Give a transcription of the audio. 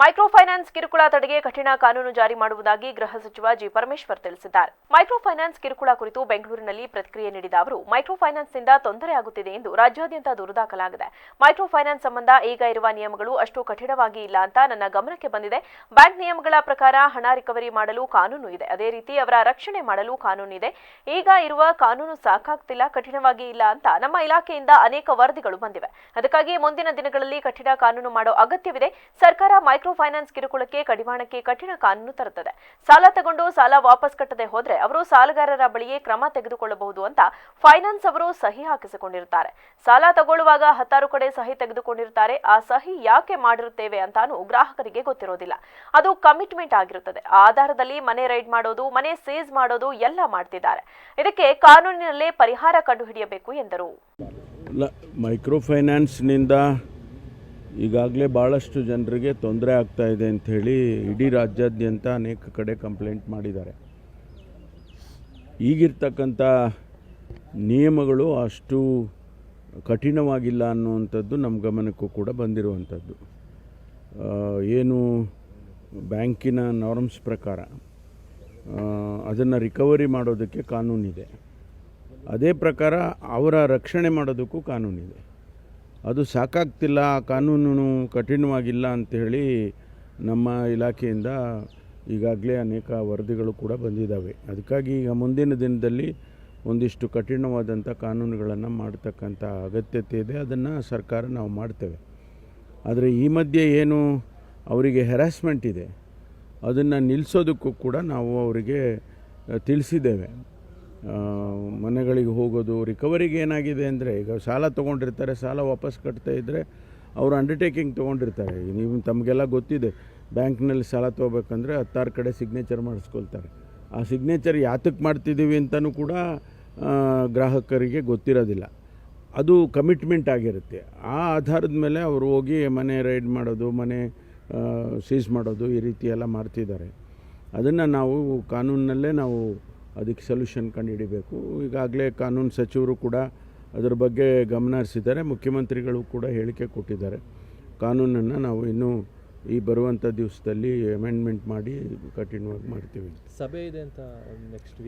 Micro finance ಕಿರುಕುಳ ತಡೆಗೆ ಕಠಿಣ ಕಾನೂನು ಜಾರಿ ಮಾಡುವುದಾಗಿ ಗೃಹ ಸಚಿವ ಜಿ ಪರಮೇಶ್ವರ್ ತಿಳಿಸಿದ್ದಾರೆ. ಮೈಕ್ರೋ ಫೈನಾನ್ಸ್ ಕಿರುಕುಳ ಕುರಿತು ಬೆಂಗಳೂರಿನಲ್ಲಿ ಪ್ರತಿಕ್ರಿಯೆ ನೀಡಿದ ಅವರು ಮೈಕ್ರೋ ತೊಂದರೆ ಆಗುತ್ತಿದೆ ಎಂದು ರಾಜ್ಯಾದ್ಯಂತ ದೂರು ದಾಖಲಾಗಿದೆ ಮೈಕ್ರೋ ಫೈನಾನ್ಸ್ ಸಂಬಂಧ ಈಗ ಇರುವ ನಿಯಮಗಳು ಅಷ್ಟು ಕಠಿಣವಾಗಿ ಇಲ್ಲ ಅಂತ ನನ್ನ ಗಮನಕ್ಕೆ ಬಂದಿದೆ. ಬ್ಯಾಂಕ್ ನಿಯಮಗಳ ಪ್ರಕಾರ ಹಣ ರಿಕವರಿ ಮಾಡಲು ಕಾನೂನು ಇದೆ. ಅದೇ ರೀತಿ ಅವರ ರಕ್ಷಣೆ ಮಾಡಲು ಕಾನೂನು ಇದೆ. ಈಗ ಇರುವ ಕಾನೂನು ಸಾಕಾಗ್ತಿಲ್ಲ, ಕಠಿಣವಾಗಿ ಇಲ್ಲ ಅಂತ ನಮ್ಮ ಇಲಾಖೆಯಿಂದ ಅನೇಕ ವರದಿಗಳು ಬಂದಿವೆ. ಅದಕ್ಕಾಗಿ ಮುಂದಿನ ದಿನಗಳಲ್ಲಿ ಕಠಿಣ ಕಾನೂನು ಮಾಡೋ ಅಗತ್ಯವಿದೆ. ಸರ್ಕಾರ ಮೈಕ್ರೋ ಫೈನಾನ್ಸ್ ಕಿರುಕುಳಕ್ಕೆ ಕಡಿವಾಣಕ್ಕೆ ಕಠಿಣ ಕಾನೂನು ತರುತ್ತದೆ. ಸಾಲ ತಗೊಂಡು ಸಾಲ ವಾಪಸ್ ಕಟ್ಟದೆ ಹೋದ್ರೆ ಅವರು ಸಾಲಗಾರರ ಬಳಿಯೇ ಕ್ರಮ ತೆಗೆದುಕೊಳ್ಳಬಹುದು ಅಂತ ಫೈನಾನ್ಸ್ ಅವರು ಸಹಿ ಹಾಕಿಸಿಕೊಂಡಿರುತ್ತಾರೆ. ಸಾಲ ತಗೊಳ್ಳುವಾಗ ಹತ್ತಾರು ಕಡೆ ಸಹಿ ತೆಗೆದುಕೊಂಡಿರುತ್ತಾರೆ. ಆ ಸಹಿ ಯಾಕೆ ಮಾಡಿರುತ್ತೇವೆ ಅಂತಾನು ಗ್ರಾಹಕರಿಗೆ ಗೊತ್ತಿರೋದಿಲ್ಲ. ಅದು ಕಮಿಟ್ಮೆಂಟ್ ಆಗಿರುತ್ತದೆ. ಆ ಆಧಾರದಲ್ಲಿ ಮನೆ ರೈಡ್ ಮಾಡೋದು, ಮನೆ ಸೇಜ್ ಮಾಡೋದು ಎಲ್ಲ ಮಾಡ್ತಿದ್ದಾರೆ. ಇದಕ್ಕೆ ಕಾನೂನಿನಲ್ಲೇ ಪರಿಹಾರ ಕಂಡುಹಿಡಿಯಬೇಕು ಎಂದರು. ಮೈಕ್ರೋ ಮೈಕ್ರೋ ಫೈನಾನ್ಸ್ನಿಂದ ಈಗಾಗಲೇ ಭಾಳಷ್ಟು ಜನರಿಗೆ ತೊಂದರೆ ಆಗ್ತಾ ಇದೆ ಅಂಥೇಳಿ ಇಡೀ ರಾಜ್ಯಾದ್ಯಂತ ಅನೇಕ ಕಡೆ ಕಂಪ್ಲೇಂಟ್ ಮಾಡಿದ್ದಾರೆ. ಈಗಿರ್ತಕ್ಕಂಥ ನಿಯಮಗಳು ಅಷ್ಟು ಕಠಿಣವಾಗಿಲ್ಲ ಅನ್ನುವಂಥದ್ದು ನಮ್ಮ ಗಮನಕ್ಕೂ ಕೂಡ ಬಂದಿರುವಂಥದ್ದು. ಏನು ಬ್ಯಾಂಕಿನ ನಾರ್ಮ್ಸ್ ಪ್ರಕಾರ ಅದನ್ನು ರಿಕವರಿ ಮಾಡೋದಕ್ಕೆ ಕಾನೂನಿದೆ. ಅದೇ ಪ್ರಕಾರ ಅವರ ರಕ್ಷಣೆ ಮಾಡೋದಕ್ಕೂ ಕಾನೂನಿದೆ. ಅದು ಸಾಕಾಗ್ತಿಲ್ಲ ಕಾನೂನು ಕಠಿಣವಾಗಿಲ್ಲ ಅಂಥೇಳಿ ನಮ್ಮ ಇಲಾಖೆಯಿಂದ ಈಗಾಗಲೇ ಅನೇಕ ವರದಿಗಳು ಕೂಡ ಬಂದಿದ್ದಾವೆ. ಅದಕ್ಕಾಗಿ ಈಗ ಮುಂದಿನ ದಿನದಲ್ಲಿ ಒಂದಿಷ್ಟು ಕಠಿಣವಾದಂಥ ಕಾನೂನುಗಳನ್ನು ಮಾಡ್ತಕ್ಕಂಥ ಅಗತ್ಯತೆ ಇದೆ. ಅದನ್ನು ಸರ್ಕಾರ ನಾವು ಮಾಡ್ತೇವೆ. ಆದರೆ ಈ ಮಧ್ಯೆ ಏನು ಅವರಿಗೆ ಹೆರಾಸ್ಮೆಂಟ್ ಇದೆ, ಅದನ್ನು ನಿಲ್ಲಿಸೋದಕ್ಕೂ ಕೂಡ ನಾವು ಅವರಿಗೆ ತಿಳಿಸಿದ್ದೇವೆ. ಮನೆಗಳಿಗೆ ಹೋಗೋದು, ರಿಕವರಿಗೆ ಏನಾಗಿದೆ ಅಂದರೆ, ಈಗ ಸಾಲ ತೊಗೊಂಡಿರ್ತಾರೆ, ಸಾಲ ವಾಪಸ್ ಕಟ್ತಾ ಇದ್ದರೆ ಅವರು ಅಂಡರ್ಟೇಕಿಂಗ್ ತೊಗೊಂಡಿರ್ತಾರೆ. ನೀವು ತಮಗೆಲ್ಲ ಗೊತ್ತಿದೆ, ಬ್ಯಾಂಕ್ನಲ್ಲಿ ಸಾಲ ತೊಗೋಬೇಕಂದ್ರೆ ಹತ್ತಾರು ಕಡೆ ಸಿಗ್ನೇಚರ್ ಮಾಡಿಸ್ಕೊಳ್ತಾರೆ. ಆ ಸಿಗ್ನೇಚರ್ ಯಾತಕ್ಕೆ ಮಾಡ್ತಿದ್ದೀವಿ ಅಂತಲೂ ಕೂಡ ಗ್ರಾಹಕರಿಗೆ ಗೊತ್ತಿರೋದಿಲ್ಲ. ಅದು ಕಮಿಟ್ಮೆಂಟ್ ಆಗಿರುತ್ತೆ. ಆ ಆಧಾರದ ಮೇಲೆ ಅವರು ಹೋಗಿ ಮನೆ ರೈಡ್ ಮಾಡೋದು, ಮನೆ ಸೀಸ್ ಮಾಡೋದು ಈ ರೀತಿ ಎಲ್ಲ ಮಾಡ್ತಿದ್ದಾರೆ. ಅದನ್ನು ನಾವು ಕಾನೂನಿನಲ್ಲೇ ನಾವು ಅದಕ್ಕೆ ಸೊಲ್ಯೂಷನ್ ಕಂಡುಹಿಡಿಬೇಕು. ಈಗಾಗಲೇ ಕಾನೂನು ಸಚಿವರು ಕೂಡ ಅದರ ಬಗ್ಗೆ ಗಮನ ಹರಿಸಿದ್ದಾರೆ. ಮುಖ್ಯಮಂತ್ರಿಗಳು ಕೂಡ ಹೇಳಿಕೆ ಕೊಟ್ಟಿದ್ದಾರೆ. ಕಾನೂನನ್ನು ನಾವು ಇನ್ನೂ ಈ ಬರುವಂಥ ದಿವಸದಲ್ಲಿ ಅಮೆಂಡ್ಮೆಂಟ್ ಮಾಡಿ ಕಠಿಣವಾಗಿ ಮಾಡ್ತೀವಿ. ಸಭೆ ಇದೆ ಅಂತ ನೆಕ್ಸ್ಟ್